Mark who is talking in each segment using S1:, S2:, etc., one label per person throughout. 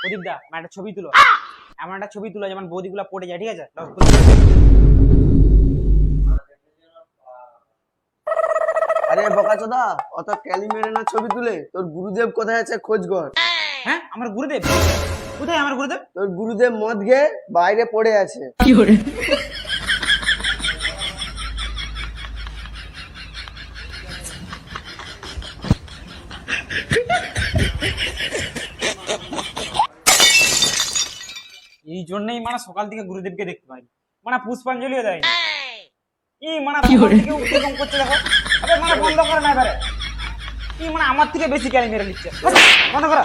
S1: প্রদীপ দা আমার একটা ছবি তুলো। এমন একটা ছবি তুলো যেমন বৌদিগুলো পড়ে যায় ঠিক আছে।
S2: আরে বোকাচোদা অত ক্যালি মেরে না ছবি তুলে তোর গুরুদেব কোথায় আছে খোঁজ কর।
S1: হ্যাঁ আমার গুরুদেব? কোথায় আমার গুরুদেব?
S2: তোর গুরুদেব মদ খেয়ে বাইরে পড়ে আছে।
S1: এই জন্যই মানে সকাল থেকে গুরুদেবকে দেখতে পাই মানে পুষ্পাঞ্জলিও দেয় ই মানে সকাল থেকে উঠে করছে দেখো? আরে মানে বন্ধ করে না এবারে। ই মানে আমার থেকে বেশি ক্যারি মেরে নিচ্ছে? বন্ধ করো।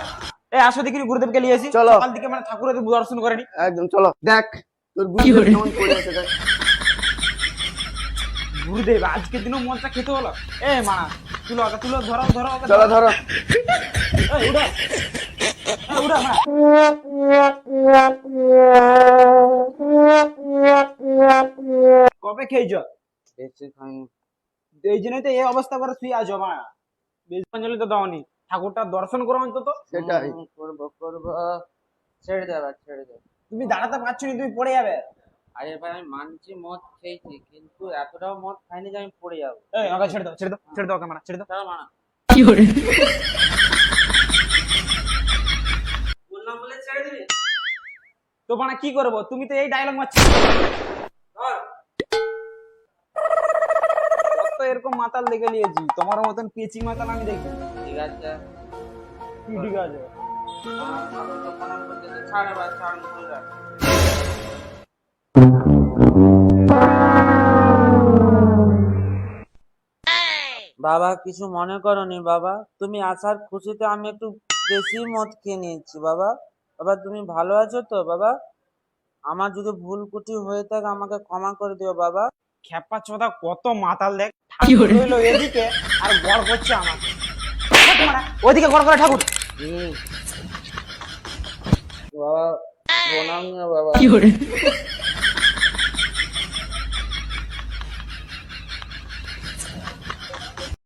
S1: এই আসো দেখি গুরুদেবকে নিয়ে আসি।
S2: চলো।
S1: সকাল থেকে মানে ঠাকুরের দর্শন করেনি।
S2: একদম চলো। দেখ তোর গুরুদেব কেমন পড়ে আছে দেখ।
S1: গুরুদেব আজকের দিনও মনটা খেতে হলো। এ মা তুলো আগে তুলো ধরো ধরো
S2: চলো ধরো।
S1: এই, উঠো। মা কবে খেয়েছো?
S2: বেশি খাইনি।
S1: এই জন্যই তো এই অবস্থা করে শুয়ে আছো মা। পুষ্পাঞ্জলি তো দাওনি। ঠাকুরটা দর্শন করো অন্তত।
S2: সেটাই।
S3: করব করব। ছেড়ে দে এবার ছেড়ে দে।
S1: তুমি দাঁড়াতে পারছ না তুমি পড়ে যাবে।
S3: আরে ভাই আমি মানছি মদ খেয়েছি কিন্তু এতটাও মদ খাইনি যে আমি পড়ে যাব।
S1: এই ওকে ছেড়ে দাও ছেড়ে দাও ছেড়ে দাও ক্যামেরা ছেড়ে দাও।
S3: চলো মানা। বললাম বলে ছেড়ে দিবি?
S1: তো মানে কি করব? তুমি তো এই ডায়লগ মারছো এরকম মাতাল দেখে নিয়েছি। তোমার মতন পেচি মাতাল আমি দেখি
S3: ঠিক আছে।
S1: কি ঠিক আছে।
S3: ছাড় ছাড় বাবা কিছু মনে করনি বাবা। তুমি আসার খুশিতে আমি একটু বেশি মদ খেয়ে নিয়েছি বাবা। বাবা তুমি ভালো আছো তো? বাবা আমার যদি ভুল কুটি হয়ে থাকে আমাকে ক্ষমা করে দিও বাবা।
S1: খেপা চোদা কত মাতাল দেখ। ঠাকুর রইল এদিকে আর গড় করছে আমাকে। ওদিকে ওইদিকে গড় করে ঠাকুর।
S3: বাবা প্রণাম বাবা।